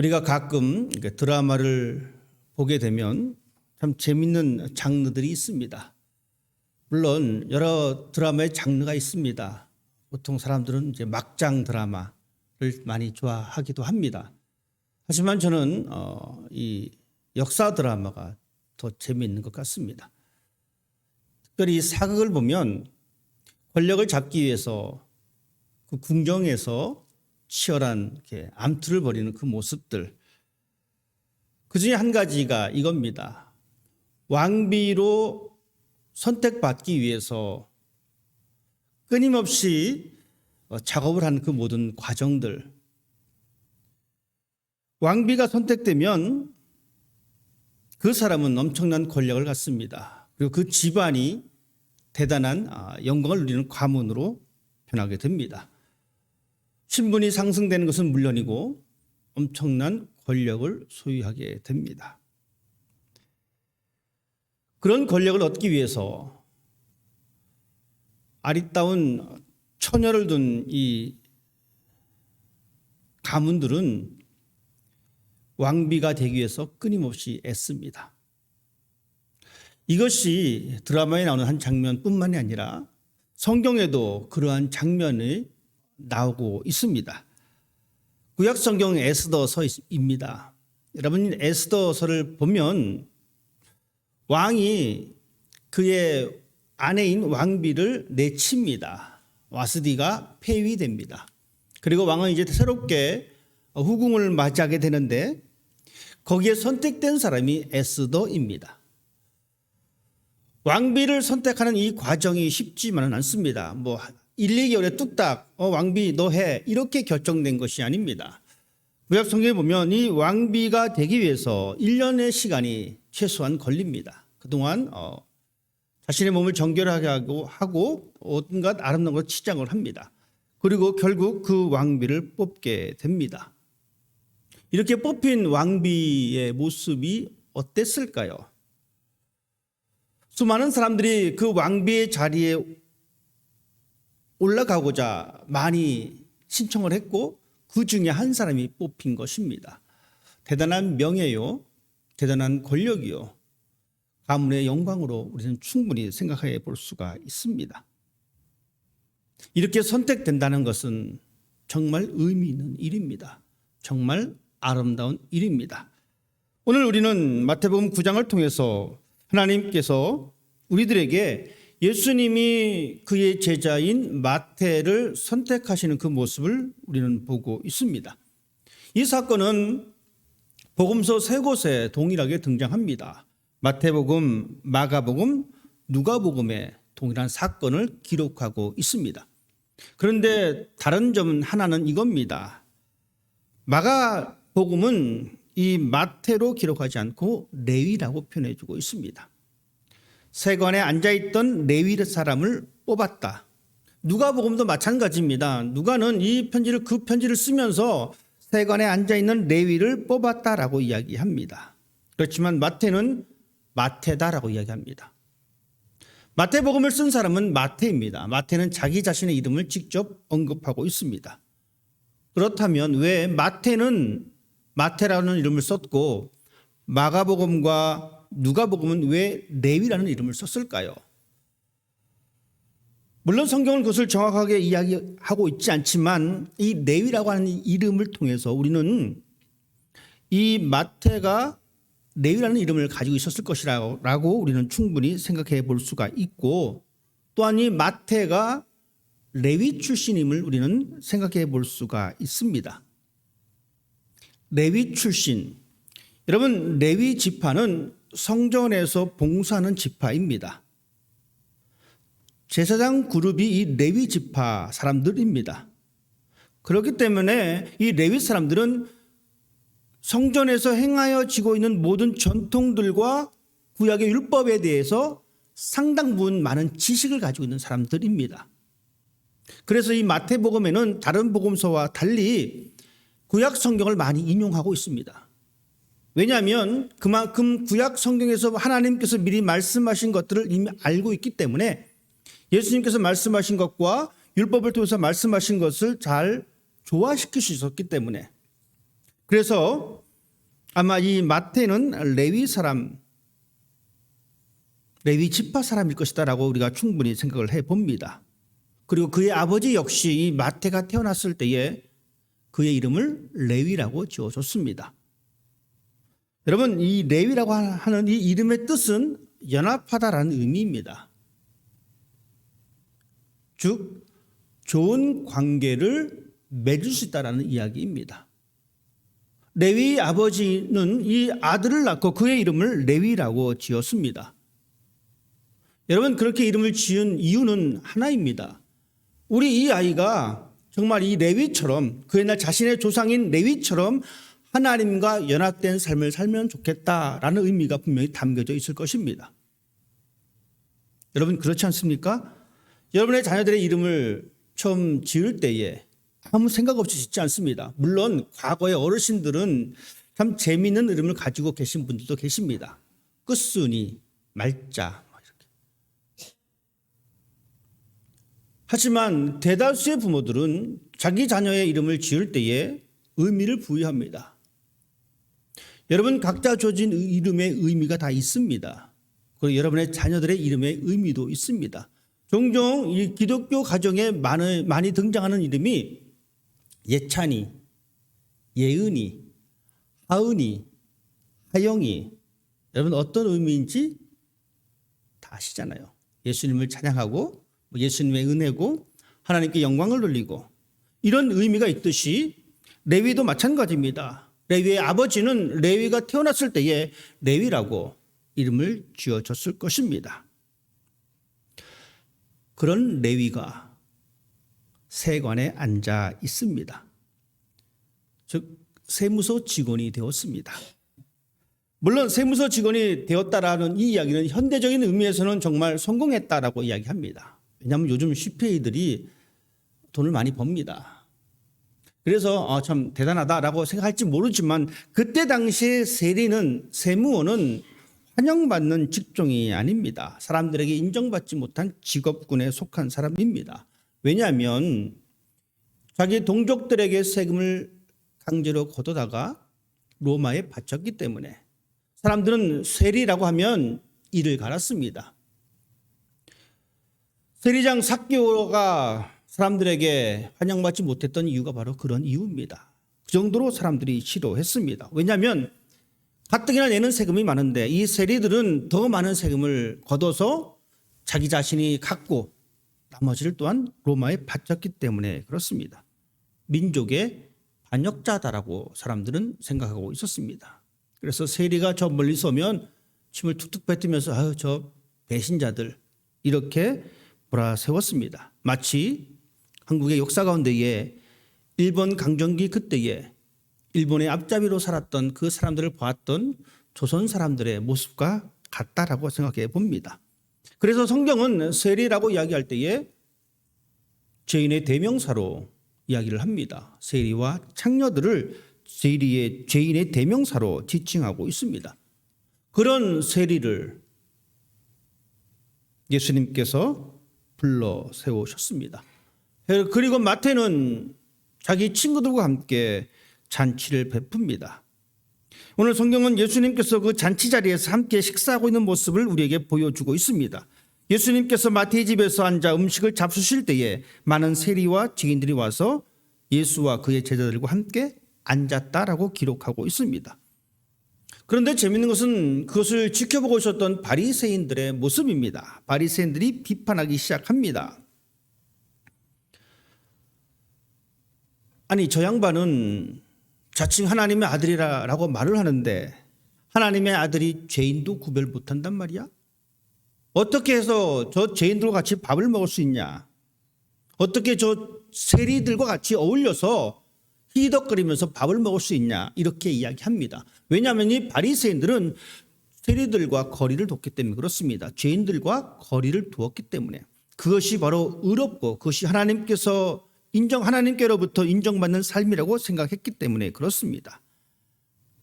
우리가 가끔 드라마를 보게 되면 참 재밌는 장르들이 있습니다. 물론 여러 드라마의 장르가 있습니다. 보통 사람들은 이제 막장 드라마를 많이 좋아하기도 합니다. 하지만 저는 어, 이 역사 드라마가 더 재미있는 것 같습니다. 특별히 이 사극을 보면 권력을 잡기 위해서 그 궁정에서 치열한 이렇게 암투를 벌이는 그 모습들. 그 중에 한 가지가 이겁니다. 왕비로 선택받기 위해서 끊임없이 어, 작업을 하는 그 모든 과정들. 왕비가 선택되면 그 사람은 엄청난 권력을 갖습니다. 그리고 그 집안이 대단한 아, 영광을 누리는 가문으로 변하게 됩니다. 신분이 상승되는 것은 물론이고 엄청난 권력을 소유하게 됩니다. 그런 권력을 얻기 위해서 아리따운 처녀를 둔 이 가문들은 왕비가 되기 위해서 끊임없이 애씁니다. 이것이 드라마에 나오는 한 장면뿐만이 아니라 성경에도 그러한 장면이 나오고 있습니다. 구약 성경 에스더서입니다. 여러분 에스더서를 보면 왕이 그의 아내인 왕비를 내칩니다. 와스디가 폐위됩니다. 그리고 왕은 이제 새롭게 후궁을 맞이하게 되는데 거기에 선택된 사람이 에스더입니다. 왕비를 선택하는 이 과정이 쉽지만은 않습니다. 뭐 1, 2개월에 뚝딱 어, 왕비 너 해 이렇게 결정된 것이 아닙니다. 구약 성경에 보면 이 왕비가 되기 위해서 1년의 시간이 최소한 걸립니다. 그동안 어, 자신의 몸을 정결하게 하고 하고 온갖 아름다운 걸 치장을 합니다. 그리고 결국 그 왕비를 뽑게 됩니다. 이렇게 뽑힌 왕비의 모습이 어땠을까요? 수많은 사람들이 그 왕비의 자리에 올라가고자 많이 신청을 했고 그 중에 한 사람이 뽑힌 것입니다. 대단한 명예요, 대단한 권력이요, 가문의 영광으로 우리는 충분히 생각해 볼 수가 있습니다. 이렇게 선택된다는 것은 정말 의미 있는 일입니다. 정말 아름다운 일입니다. 오늘 우리는 마태복음 9장을 통해서 하나님께서 우리들에게 예수님이 그의 제자인 마태를 선택하시는 그 모습을 우리는 보고 있습니다. 이 사건은 복음서 세 곳에 동일하게 등장합니다. 마태복음, 마가복음, 누가복음에 동일한 사건을 기록하고 있습니다. 그런데 다른 점은 하나는 이겁니다. 마가복음은 이 마태로 기록하지 않고 레위라고 표현해주고 있습니다. 세관에 앉아있던 레위 사람을 뽑았다. 누가복음도 마찬가지입니다. 누가는 이 편지를 그 편지를 쓰면서 세관에 앉아 있는 레위를 뽑았다라고 이야기합니다. 그렇지만 마태는 마태다라고 이야기합니다. 마태복음을 쓴 사람은 마태입니다. 마태는 자기 자신의 이름을 직접 언급하고 있습니다. 그렇다면 왜 마태는 마태라는 이름을 썼고 마가복음과 누가복음은 왜 레위라는 이름을 썼을까요? 물론 성경은 그것을 정확하게 이야기하고 있지 않지만 이 레위라고 하는 이름을 통해서 우리는 이 마태가 레위라는 이름을 가지고 있었을 것이라고 우리는 충분히 생각해 볼 수가 있고 또한 이 마태가 레위 출신임을 우리는 생각해 볼 수가 있습니다. 레위 출신. 여러분, 레위 지파는 성전에서 봉사하는 지파입니다. 제사장 그룹이 이 레위 지파 사람들입니다. 그렇기 때문에 이 레위 사람들은 성전에서 행하여 지고 있는 모든 전통들과 구약의 율법에 대해서 상당 부분 많은 지식을 가지고 있는 사람들입니다. 그래서 이 마태복음에는 다른 복음서와 달리 구약 성경을 많이 인용하고 있습니다. 왜냐하면 그만큼 구약 성경에서 하나님께서 미리 말씀하신 것들을 이미 알고 있기 때문에 예수님께서 말씀하신 것과 율법을 통해서 말씀하신 것을 잘 조화시킬 수 있었기 때문에 그래서 아마 이 마태는 레위 사람, 레위 지파 사람일 것이다라고 우리가 충분히 생각을 해 봅니다. 그리고 그의 아버지 역시 이 마태가 태어났을 때에 그의 이름을 레위라고 지어줬습니다. 여러분 이 레위라고 하는 이 이름의 뜻은 연합하다라는 의미입니다. 즉 좋은 관계를 맺을 수 있다라는 이야기입니다. 레위 아버지는 이 아들을 낳고 그의 이름을 레위라고 지었습니다. 여러분 그렇게 이름을 지은 이유는 하나입니다. 우리 이 아이가 정말 이 레위처럼 그 옛날 자신의 조상인 레위처럼 하나님과 연합된 삶을 살면 좋겠다라는 의미가 분명히 담겨져 있을 것입니다. 여러분 그렇지 않습니까? 여러분의 자녀들의 이름을 처음 지을 때에 아무 생각 없이 짓지 않습니다. 물론 과거의 어르신들은 참 재미있는 이름을 가지고 계신 분들도 계십니다. 끝순이, 말자 뭐 이렇게. 하지만 대다수의 부모들은 자기 자녀의 이름을 지을 때에 의미를 부여합니다. 여러분 각자 줘진 이름의 의미가 다 있습니다. 그리고 여러분의 자녀들의 이름의 의미도 있습니다. 종종 이 기독교 가정에 많이, 많이 등장하는 이름이 예찬이, 예은이, 하은이, 하영이. 여러분 어떤 의미인지 다 아시잖아요. 예수님을 찬양하고 뭐 예수님의 은혜고 하나님께 영광을 돌리고 이런 의미가 있듯이 레위도 마찬가지입니다. 레위의 아버지는 레위가 태어났을 때에 레위라고 이름을 지어줬을 것입니다. 그런 레위가 세관에 앉아 있습니다. 즉 세무서 직원이 되었습니다. 물론 세무서 직원이 되었다라는 이 이야기는 현대적인 의미에서는 정말 성공했다라고 이야기합니다. 왜냐하면 요즘 CPA들이 돈을 많이 법니다. 그래서 어, 참 대단하다라고 생각할지 모르지만 그때 당시에 세리는 세무원은 환영받는 직종이 아닙니다. 사람들에게 인정받지 못한 직업군에 속한 사람입니다. 왜냐하면 자기 동족들에게 세금을 강제로 걷어다가 로마에 바쳤기 때문에 사람들은 세리라고 하면 이를 갈았습니다. 세리장 사교가 사람들에게 환영받지 못했던 이유가 바로 그런 이유입니다. 그 정도로 사람들이 싫어했습니다. 왜냐하면 가뜩이나 내는 세금이 많은데 이 세리들은 더 많은 세금을 걷어서 자기 자신이 갖고 나머지를 또한 로마에 바쳤기 때문에 그렇습니다. 민족의 반역자다라고 사람들은 생각하고 있었습니다. 그래서 세리가 저 멀리 서면 침을 툭툭 뱉으면서 아유 저 배신자들 이렇게 몰아세웠습니다. 마치 한국의 역사 가운데에 일본 강점기 그때에 일본의 앞잡이로 살았던 그 사람들을 보았던 조선 사람들의 모습과 같다라고 생각해 봅니다. 그래서 성경은 세리라고 이야기할 때에 죄인의 대명사로 이야기를 합니다. 세리와 창녀들을 세리의 죄인의 대명사로 지칭하고 있습니다. 그런 세리를 예수님께서 불러 세우셨습니다. 그리고 마태는 자기 친구들과 함께 잔치를 베풉니다. 오늘 성경은 예수님께서 그 잔치 자리에서 함께 식사하고 있는 모습을 우리에게 보여주고 있습니다. 예수님께서 마태의 집에서 앉아 음식을 잡수실 때에 많은 세리와 증인들이 와서 예수와 그의 제자들과 함께 앉았다라고 기록하고 있습니다. 그런데 재밌는 것은 그것을 지켜보고 있었던 바리새인들의 모습입니다. 바리새인들이 비판하기 시작합니다. 아니 저 양반은 자칭 하나님의 아들이라고 말을 하는데 하나님의 아들이 죄인도 구별 못한단 말이야? 어떻게 해서 저 죄인들과 같이 밥을 먹을 수 있냐? 어떻게 저 세리들과 같이 어울려서 희덕거리면서 밥을 먹을 수 있냐? 이렇게 이야기합니다. 왜냐하면 이 바리새인들은 세리들과 거리를 뒀기 때문에 그렇습니다. 죄인들과 거리를 두었기 때문에 그것이 바로 의롭고 그것이 하나님께서 인정 하나님께로부터 인정받는 삶이라고 생각했기 때문에 그렇습니다.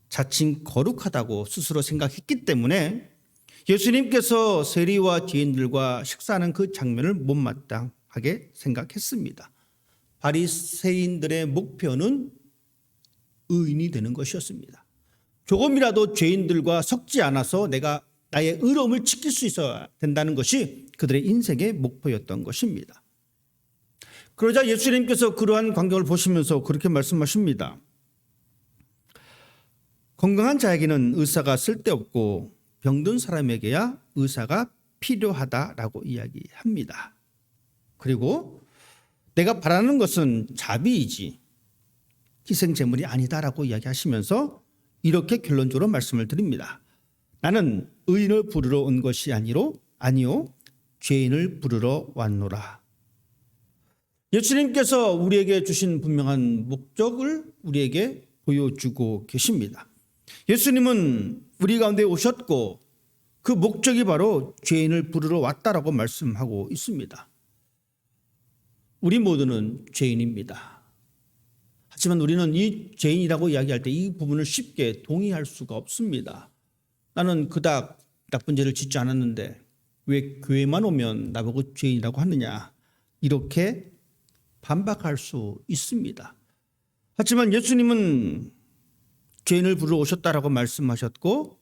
자칭 거룩하다고 스스로 생각했기 때문에 예수님께서 세리와 죄인들과 식사하는 그 장면을 못마땅하게 생각했습니다. 바리새인들의 목표는 의인이 되는 것이었습니다. 조금이라도 죄인들과 섞지 않아서 내가 나의 의로움을 지킬 수 있어야 된다는 것이 그들의 인생의 목표였던 것입니다. 그러자 예수님께서 그러한 광경을 보시면서 그렇게 말씀하십니다. 건강한 자에게는 의사가 쓸데없고 병든 사람에게야 의사가 필요하다라고 이야기합니다. 그리고 내가 바라는 것은 자비이지 희생 제물이 아니다라고 이야기하시면서 이렇게 결론적으로 말씀을 드립니다. 나는 의인을 부르러 온 것이 아니로 아니요 죄인을 부르러 왔노라. 예수님께서 우리에게 주신 분명한 목적을 우리에게 보여주고 계십니다. 예수님은 우리 가운데 오셨고 그 목적이 바로 죄인을 부르러 왔다라고 말씀하고 있습니다. 우리 모두는 죄인입니다. 하지만 우리는 이 죄인이라고 이야기할 때 이 부분을 쉽게 동의할 수가 없습니다. 나는 그닥 나쁜 죄를 짓지 않았는데 왜 교회만 오면 나보고 죄인이라고 하느냐 이렇게 반박할 수 있습니다. 하지만 예수님은 죄인을 부르러 오셨다라고 말씀하셨고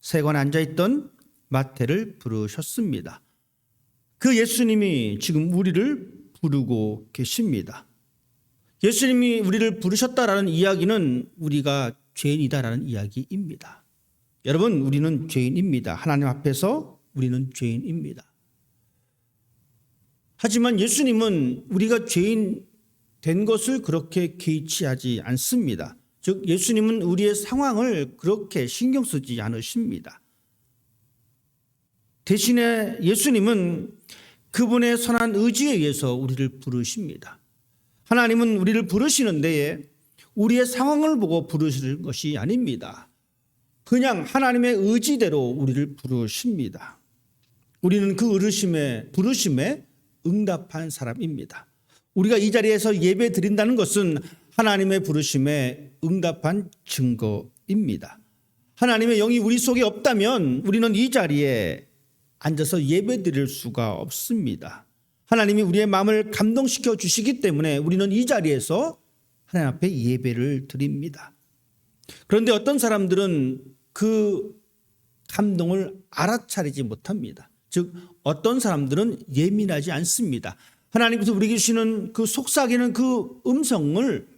세관에 앉아 있던 마태를 부르셨습니다. 그 예수님이 지금 우리를 부르고 계십니다. 예수님이 우리를 부르셨다라는 이야기는 우리가 죄인이다라는 이야기입니다. 여러분, 우리는 죄인입니다. 하나님 앞에서 우리는 죄인입니다. 하지만 예수님은 우리가 죄인 된 것을 그렇게 개의치하지 않습니다. 즉, 예수님은 우리의 상황을 그렇게 신경 쓰지 않으십니다. 대신에 예수님은 그분의 선한 의지에 의해서 우리를 부르십니다. 하나님은 우리를 부르시는 데에 우리의 상황을 보고 부르시는 것이 아닙니다. 그냥 하나님의 의지대로 우리를 부르십니다. 우리는 그 부르심에, 부르심에 응답한 사람입니다. 우리가 이 자리에서 예배 드린다는 것은 하나님의 부르심에 응답한 증거입니다. 하나님의 영이 우리 속에 없다면 우리는 이 자리에 앉아서 예배 드릴 수가 없습니다. 하나님이 우리의 마음을 감동시켜 주시기 때문에 우리는 이 자리에서 하나님 앞에 예배를 드립니다. 그런데 어떤 사람들은 그 감동을 알아차리지 못합니다. 즉 어떤 사람들은 예민하지 않습니다. 하나님께서 우리에게 주시는 그 속삭이는 그 음성을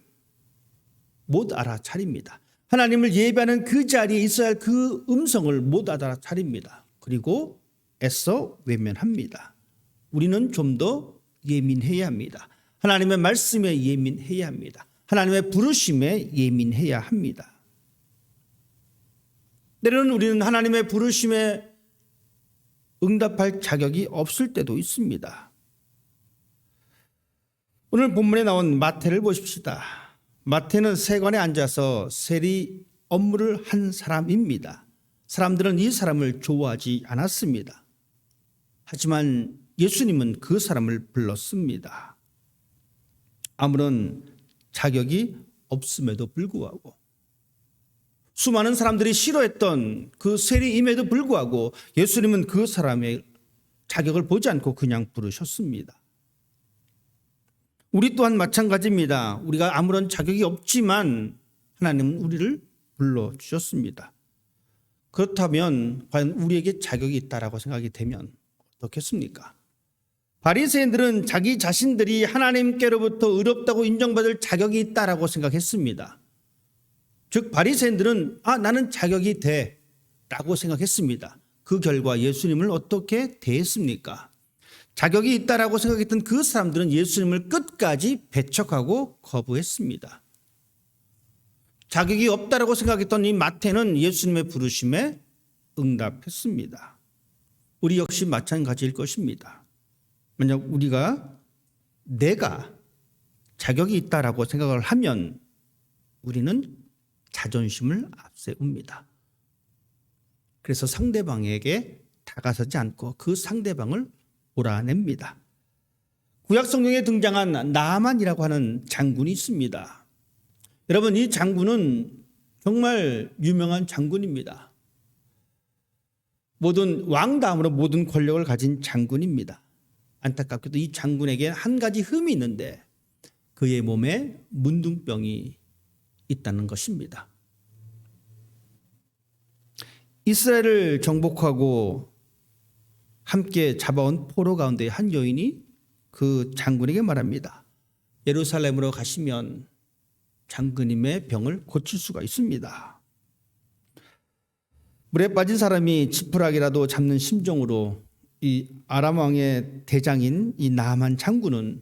못 알아차립니다. 하나님을 예배하는 그 자리에 있어야 할 그 음성을 못 알아차립니다. 그리고 애써 외면합니다. 우리는 좀 더 예민해야 합니다. 하나님의 말씀에 예민해야 합니다. 하나님의 부르심에 예민해야 합니다. 때로는 우리는 하나님의 부르심에 응답할 자격이 없을 때도 있습니다. 오늘 본문에 나온 마태를 보십시다. 마태는 세관에 앉아서 세리 업무를 한 사람입니다. 사람들은 이 사람을 좋아하지 않았습니다. 하지만 예수님은 그 사람을 불렀습니다. 아무런 자격이 없음에도 불구하고 수많은 사람들이 싫어했던 그 세리임에도 불구하고 예수님은 그 사람의 자격을 보지 않고 그냥 부르셨습니다. 우리 또한 마찬가지입니다. 우리가 아무런 자격이 없지만 하나님은 우리를 불러주셨습니다. 그렇다면 과연 우리에게 자격이 있다라고 생각이 되면 어떻겠습니까? 바리새인들은 자기 자신들이 하나님께로부터 의롭다고 인정받을 자격이 있다라고 생각했습니다. 즉 바리새인들은 아 나는 자격이 돼라고 생각했습니다. 그 결과 예수님을 어떻게 대했습니까? 자격이 있다라고 생각했던 그 사람들은 예수님을 끝까지 배척하고 거부했습니다. 자격이 없다라고 생각했던 이 마태는 예수님의 부르심에 응답했습니다. 우리 역시 마찬가지일 것입니다. 만약 우리가 내가 자격이 있다라고 생각을 하면 우리는 자존심을 앞세웁니다. 그래서 상대방에게 다가서지 않고 그 상대방을 몰아냅니다. 구약 성경에 등장한 나만이라고 하는 장군이 있습니다. 여러분 이 장군은 정말 유명한 장군입니다. 모든 왕 다음으로 모든 권력을 가진 장군입니다. 안타깝게도 이 장군에게 한 가지 흠이 있는데 그의 몸에 문둥병이 있다는 것입니다. 이스라엘을 정복하고 함께 잡아온 포로 가운데 한 여인이 그 장군에게 말합니다. 예루살렘으로 가시면 장군님의 병을 고칠 수가 있습니다. 물에 빠진 사람이 지푸라기라도 잡는 심정으로 이 아람 왕의 대장인 이 나만 장군은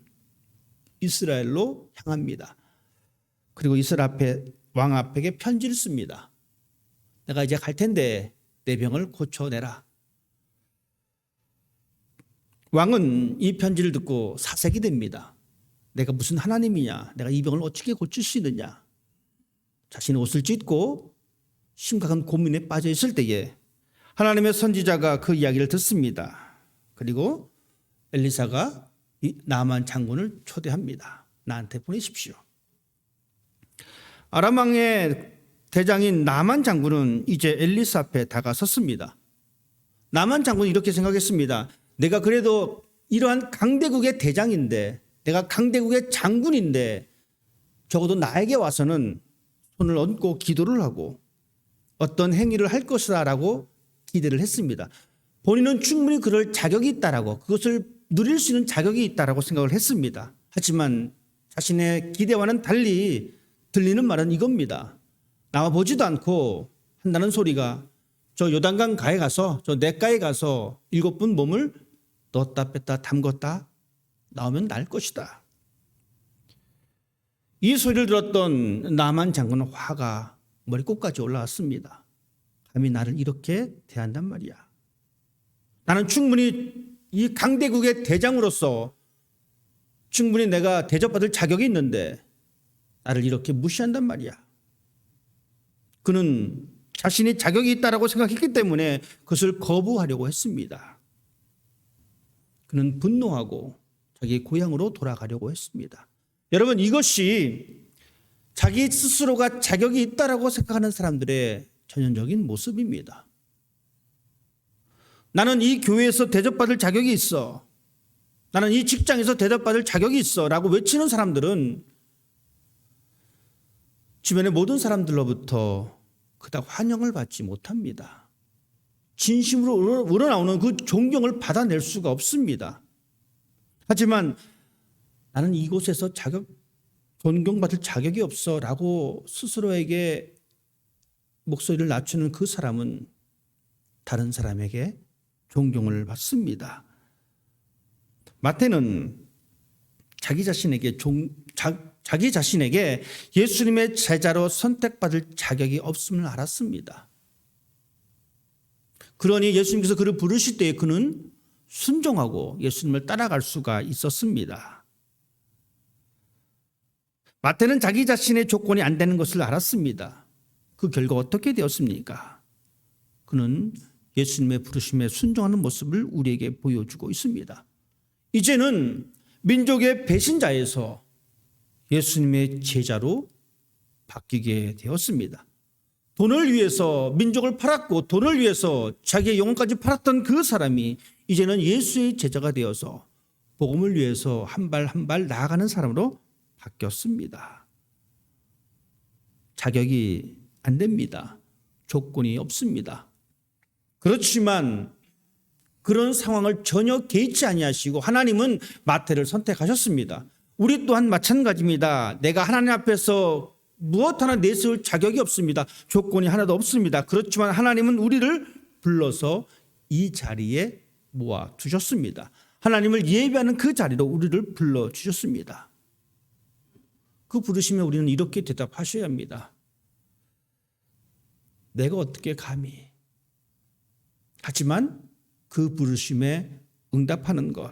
이스라엘로 향합니다. 그리고 이스라엘 앞에 왕 앞에게 편지를 씁니다. 내가 이제 갈 텐데 내 병을 고쳐내라. 왕은 이 편지를 듣고 사색이 됩니다. 내가 무슨 하나님이냐? 내가 이 병을 어떻게 고칠 수 있느냐? 자신의 옷을 찢고 심각한 고민에 빠져 있을 때에 하나님의 선지자가 그 이야기를 듣습니다. 그리고 엘리사가 이 나만 장군을 초대합니다. 나한테 보내십시오. 아람 왕의 대장인 나만 장군은 이제 엘리사 앞에 다가섰습니다. 나만 장군은 이렇게 생각했습니다. 내가 그래도 이러한 강대국의 대장인데 내가 강대국의 장군인데 적어도 나에게 와서는 손을 얹고 기도를 하고 어떤 행위를 할 것이다라고 기대를 했습니다. 본인은 충분히 그럴 자격이 있다라고 그것을 누릴 수 있는 자격이 있다라고 생각을 했습니다. 하지만 자신의 기대와는 달리 들리는 말은 이겁니다. 나와 보지도 않고 한다는 소리가 저 요단강 가에 가서 저 냇가에 가서 일곱 분 몸을 넣었다 뺐다 담궜다 나오면 날 것이다. 이 소리를 들었던 나만 장군은 화가 머리끝까지 올라왔습니다. 감히 나를 이렇게 대한단 말이야. 나는 충분히 이 강대국의 대장으로서 충분히 내가 대접받을 자격이 있는데 나를 이렇게 무시한단 말이야. 그는 자신이 자격이 있다라고 생각했기 때문에 그것을 거부하려고 했습니다. 그는 분노하고 자기 고향으로 돌아가려고 했습니다. 여러분 이것이 자기 스스로가 자격이 있다라고 생각하는 사람들의 전형적인 모습입니다. 나는 이 교회에서 대접받을 자격이 있어. 나는 이 직장에서 대접받을 자격이 있어. 라고 외치는 사람들은 주변의 모든 사람들로부터 그닥 환영을 받지 못합니다. 진심으로 우러나오는 그 존경을 받아낼 수가 없습니다. 하지만 나는 이곳에서 자격, 존경받을 자격이 없어 라고 스스로에게 목소리를 낮추는 그 사람은 다른 사람에게 존경을 받습니다. 마태는 자기 자신에게 종, 자, 자기 자신에게 예수님의 제자로 선택받을 자격이 없음을 알았습니다. 그러니 예수님께서 그를 부르실 때 그는 순종하고 예수님을 따라갈 수가 있었습니다. 마태는 자기 자신의 조건이 안 되는 것을 알았습니다. 그 결과 어떻게 되었습니까? 그는 예수님의 부르심에 순종하는 모습을 우리에게 보여주고 있습니다. 이제는 민족의 배신자에서 예수님의 제자로 바뀌게 되었습니다. 돈을 위해서 민족을 팔았고 돈을 위해서 자기의 영혼까지 팔았던 그 사람이 이제는 예수의 제자가 되어서 복음을 위해서 한 발 한 발 나아가는 사람으로 바뀌었습니다. 자격이 안 됩니다. 조건이 없습니다. 그렇지만 그런 상황을 전혀 개의치 아니하시고 하나님은 마태를 선택하셨습니다. 우리 또한 마찬가지입니다. 내가 하나님 앞에서 무엇 하나 내세울 자격이 없습니다. 조건이 하나도 없습니다. 그렇지만 하나님은 우리를 불러서 이 자리에 모아 두셨습니다. 하나님을 예배하는 그 자리로 우리를 불러 주셨습니다. 그 부르시면 우리는 이렇게 대답하셔야 합니다. 내가 어떻게 감히 하지만 그 부르심에 응답하는 것,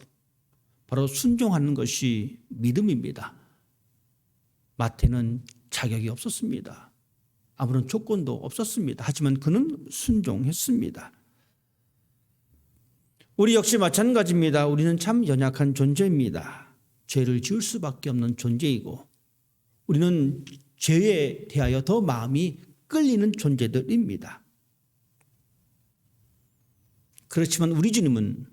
바로 순종하는 것이 믿음입니다. 마태는 자격이 없었습니다. 아무런 조건도 없었습니다. 하지만 그는 순종했습니다. 우리 역시 마찬가지입니다. 우리는 참 연약한 존재입니다. 죄를 지을 수밖에 없는 존재이고, 우리는 죄에 대하여 더 마음이 끌리는 존재들입니다. 그렇지만 우리 주님은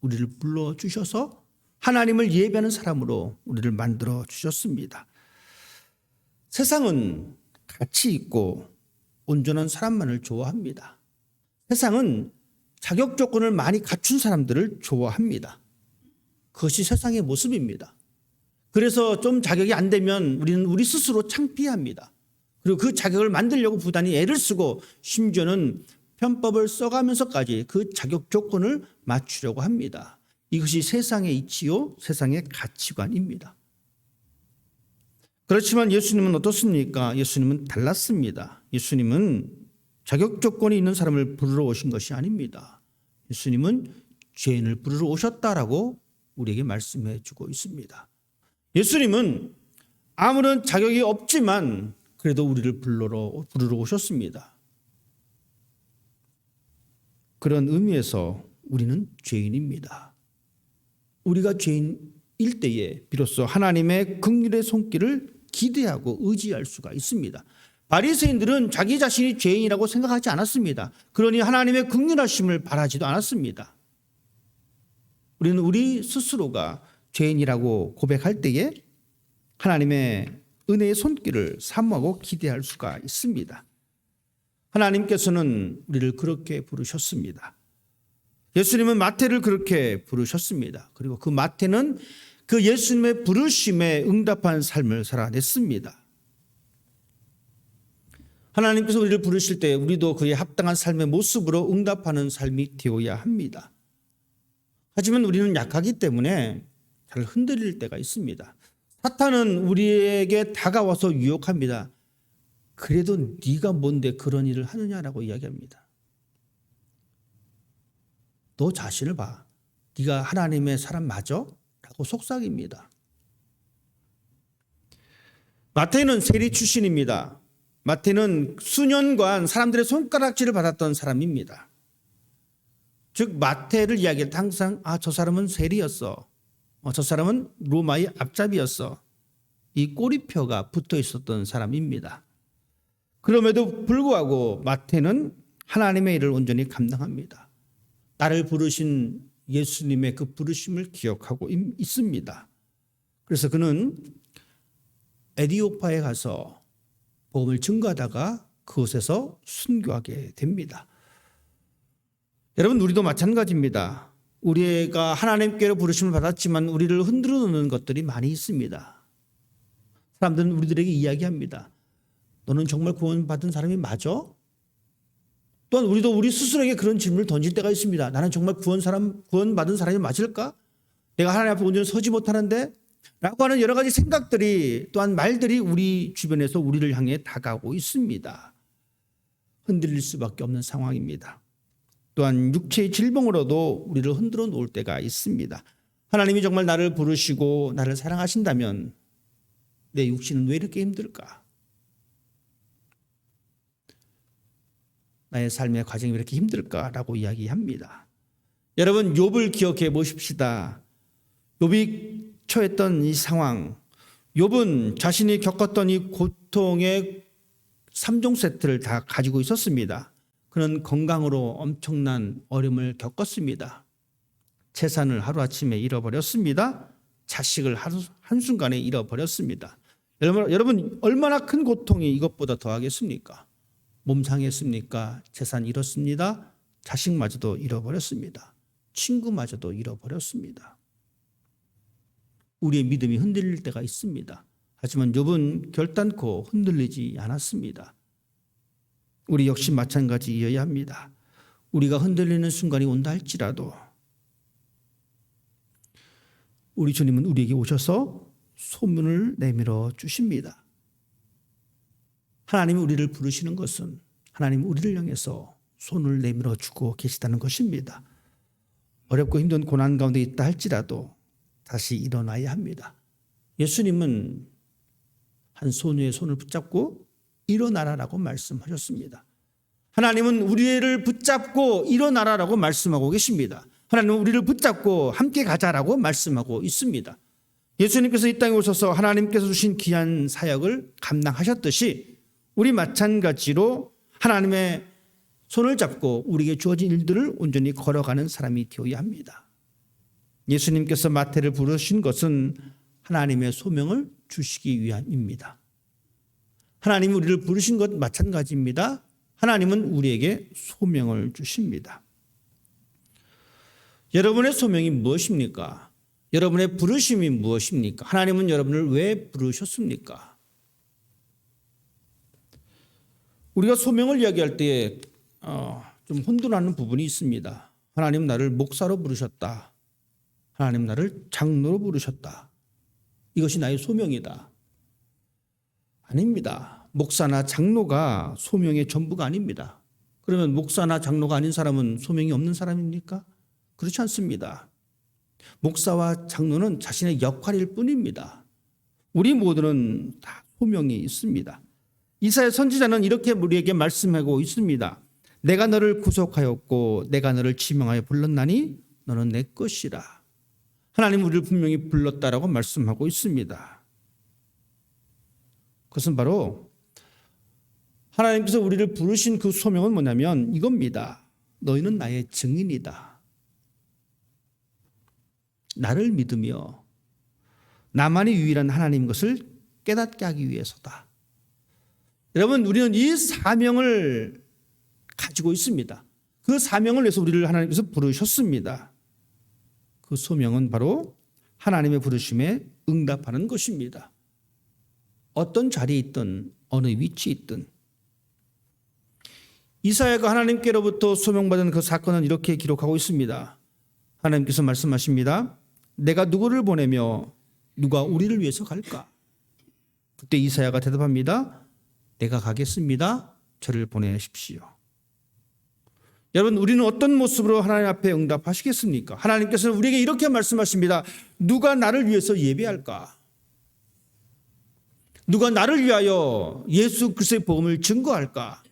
우리를 불러 주셔서 하나님을 예배하는 사람으로 우리를 만들어 주셨습니다. 세상은 가치 있고 온전한 사람만을 좋아합니다. 세상은 자격 조건을 많이 갖춘 사람들을 좋아합니다. 그것이 세상의 모습입니다. 그래서 좀 자격이 안 되면 우리는 우리 스스로 창피합니다. 그리고 그 자격을 만들려고 부단히 애를 쓰고 심지어는 편법을 써가면서까지 그 자격 조건을 맞추려고 합니다. 이것이 세상의 이치요, 세상의 가치관입니다. 그렇지만 예수님은 어떻습니까? 예수님은 달랐습니다. 예수님은 자격 조건이 있는 사람을 부르러 오신 것이 아닙니다. 예수님은 죄인을 부르러 오셨다라고 우리에게 말씀해 주고 있습니다. 예수님은 아무런 자격이 없지만 그래도 우리를 불러러, 부르러 오셨습니다. 그런 의미에서 우리는 죄인입니다. 우리가 죄인일 때에 비로소 하나님의 극률의 손길을 기대하고 의지할 수가 있습니다. 바리새인들은 자기 자신이 죄인이라고 생각하지 않았습니다. 그러니 하나님의 극률하심을 바라지도 않았습니다. 우리는 우리 스스로가 죄인이라고 고백할 때에 하나님의 은혜의 손길을 사모하고 기대할 수가 있습니다. 하나님께서는 우리를 그렇게 부르셨습니다. 예수님은 마태를 그렇게 부르셨습니다. 그리고 그 마태는 그 예수님의 부르심에 응답한 삶을 살아냈습니다. 하나님께서 우리를 부르실 때 우리도 그에 합당한 삶의 모습으로 응답하는 삶이 되어야 합니다. 하지만 우리는 약하기 때문에 잘 흔들릴 때가 있습니다. 사탄은 우리에게 다가와서 유혹합니다. 그래도 네가 뭔데 그런 일을 하느냐라고 이야기합니다. 너 자신을 봐. 네가 하나님의 사람 맞아? 라고 속삭입니다. 마태는 세리 출신입니다. 마태는 수년간 사람들의 손가락질을 받았던 사람입니다. 즉 마태를 이야기할 때 항상 아 저 사람은 세리였어. 어, 저 사람은 로마의 앞잡이였어. 이 꼬리표가 붙어 있었던 사람입니다. 그럼에도 불구하고 마태는 하나님의 일을 온전히 감당합니다. 나를 부르신 예수님의 그 부르심을 기억하고 있습니다. 그래서 그는 에디오파에 가서 복음을 증거하다가 그곳에서 순교하게 됩니다. 여러분 우리도 마찬가지입니다. 우리가 하나님께로 부르심을 받았지만 우리를 흔들어 놓는 것들이 많이 있습니다. 사람들은 우리들에게 이야기합니다. 너는 정말 구원받은 사람이 맞아? 또한 우리도 우리 스스로에게 그런 질문을 던질 때가 있습니다. 나는 정말 구원 사람 구원받은 사람이 맞을까? 내가 하나님 앞에 온전히 서지 못하는데 라고 하는 여러 가지 생각들이 또한 말들이 우리 주변에서 우리를 향해 다가오고 있습니다. 흔들릴 수밖에 없는 상황입니다. 또한 육체의 질병으로도 우리를 흔들어 놓을 때가 있습니다. 하나님이 정말 나를 부르시고 나를 사랑하신다면 내 육신은 왜 이렇게 힘들까? 나의 삶의 과정이 왜 이렇게 힘들까라고 이야기합니다. 여러분 욥을 기억해 보십시다. 욥이 처했던 이 상황, 욥은 자신이 겪었던 이 고통의 3종 세트를 다 가지고 있었습니다. 그는 건강으로 엄청난 어려움을 겪었습니다. 재산을 하루아침에 잃어버렸습니다. 자식을 한순간에 잃어버렸습니다. 여러분, 얼마나 큰 고통이 이것보다 더하겠습니까? 몸 상했습니까? 재산 잃었습니다. 자식마저도 잃어버렸습니다. 친구마저도 잃어버렸습니다. 우리의 믿음이 흔들릴 때가 있습니다. 하지만 욥은 결단코 흔들리지 않았습니다. 우리 역시 마찬가지여야 합니다. 우리가 흔들리는 순간이 온다 할지라도 우리 주님은 우리에게 오셔서 소문을 내밀어 주십니다. 하나님이 우리를 부르시는 것은 하나님 우리를 향해서 손을 내밀어 주고 계시다는 것입니다. 어렵고 힘든 고난 가운데 있다 할지라도 다시 일어나야 합니다. 예수님은 한 소녀의 손을 붙잡고 일어나라라고 말씀하셨습니다. 하나님은 우리를 붙잡고 일어나라라고 말씀하고 계십니다. 하나님은 우리를 붙잡고 함께 가자라고 말씀하고 있습니다. 예수님께서 이 땅에 오셔서 하나님께서 주신 귀한 사역을 감당하셨듯이 우리 마찬가지로 하나님의 손을 잡고 우리에게 주어진 일들을 온전히 걸어가는 사람이 되어야 합니다. 예수님께서 마태를 부르신 것은 하나님의 소명을 주시기 위함입니다. 하나님이 우리를 부르신 것 마찬가지입니다. 하나님은 우리에게 소명을 주십니다. 여러분의 소명이 무엇입니까? 여러분의 부르심이 무엇입니까? 하나님은 여러분을 왜 부르셨습니까? 우리가 소명을 이야기할 때에 어, 좀 혼돈하는 부분이 있습니다. 하나님 나를 목사로 부르셨다. 하나님 나를 장로로 부르셨다. 이것이 나의 소명이다. 아닙니다. 목사나 장로가 소명의 전부가 아닙니다. 그러면 목사나 장로가 아닌 사람은 소명이 없는 사람입니까? 그렇지 않습니다. 목사와 장로는 자신의 역할일 뿐입니다. 우리 모두는 다 소명이 있습니다. 이사야 선지자는 이렇게 우리에게 말씀하고 있습니다. 내가 너를 구속하였고 내가 너를 지명하여 불렀나니 너는 내 것이라. 하나님 우리를 분명히 불렀다라고 말씀하고 있습니다. 그것은 바로 하나님께서 우리를 부르신 그 소명은 뭐냐면 이겁니다. 너희는 나의 증인이다. 나를 믿으며 나만이 유일한 하나님 것을 깨닫게 하기 위해서다. 여러분, 우리는 이 사명을 가지고 있습니다. 그 사명을 위해서 우리를 하나님께서 부르셨습니다. 그 소명은 바로 하나님의 부르심에 응답하는 것입니다. 어떤 자리에 있든 어느 위치에 있든 이사야가 하나님께로부터 소명받은 그 사건은 이렇게 기록하고 있습니다. 하나님께서 말씀하십니다. 내가 누구를 보내며 누가 우리를 위해서 갈까? 그때 이사야가 대답합니다. 내가 가겠습니다. 저를 보내십시오. 여러분, 우리는 어떤 모습으로 하나님 앞에 응답하시겠습니까? 하나님께서는 우리에게 이렇게 말씀하십니다. 누가 나를 위해서 예배할까? 누가 나를 위하여 예수 그리스도의 복음을 증거할까?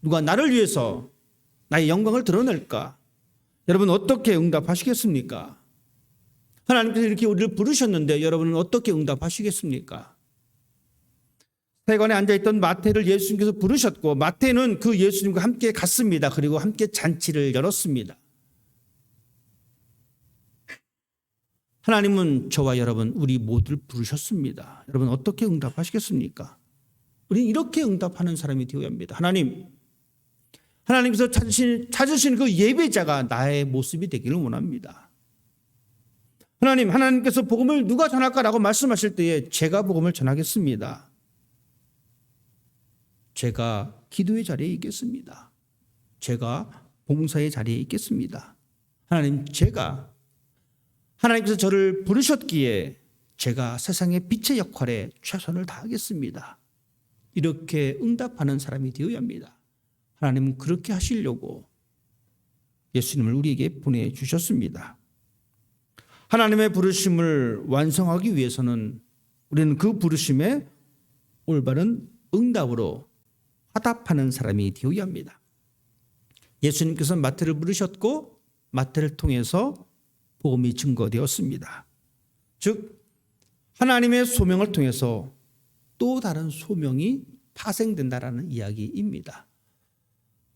누가 나를 위해서 나의 영광을 드러낼까? 여러분 어떻게 응답하시겠습니까? 하나님께서 이렇게 우리를 부르셨는데 여러분은 어떻게 응답하시겠습니까? 세관에 앉아있던 마태를 예수님께서 부르셨고 마태는 그 예수님과 함께 갔습니다. 그리고 함께 잔치를 열었습니다. 하나님은 저와 여러분 우리 모두를 부르셨습니다. 여러분 어떻게 응답하시겠습니까? 우리는 이렇게 응답하는 사람이 되어야 합니다. 하나님, 하나님께서 찾으신, 찾으신 그 예배자가 나의 모습이 되기를 원합니다. 하나님, 하나님께서 복음을 누가 전할까라고 말씀하실 때에 제가 복음을 전하겠습니다. 제가 기도의 자리에 있겠습니다. 제가 봉사의 자리에 있겠습니다. 하나님, 제가 하나님께서 저를 부르셨기에 제가 세상의 빛의 역할에 최선을 다하겠습니다. 이렇게 응답하는 사람이 되어야 합니다. 하나님은 그렇게 하시려고 예수님을 우리에게 보내주셨습니다. 하나님의 부르심을 완성하기 위해서는 우리는 그 부르심에 올바른 응답으로 화답하는 사람이 되어야 합니다. 예수님께서 마태를 부르셨고 마태를 통해서 복음이 증거되었습니다. 즉 하나님의 소명을 통해서 또 다른 소명이 파생된다라는 이야기입니다.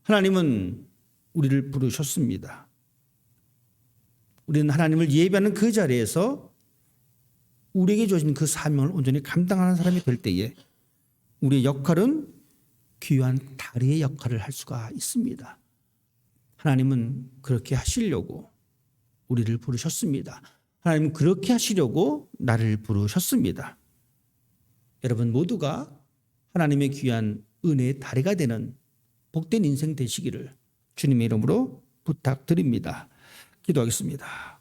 하나님은 우리를 부르셨습니다. 우리는 하나님을 예배하는 그 자리에서 우리에게 주어진 그 사명을 온전히 감당하는 사람이 될 때에 우리의 역할은 귀한 다리의 역할을 할 수가 있습니다. 하나님은 그렇게 하시려고 우리를 부르셨습니다. 하나님은 그렇게 하시려고 나를 부르셨습니다. 여러분 모두가 하나님의 귀한 은혜의 다리가 되는 복된 인생 되시기를 주님의 이름으로 부탁드립니다. 기도하겠습니다.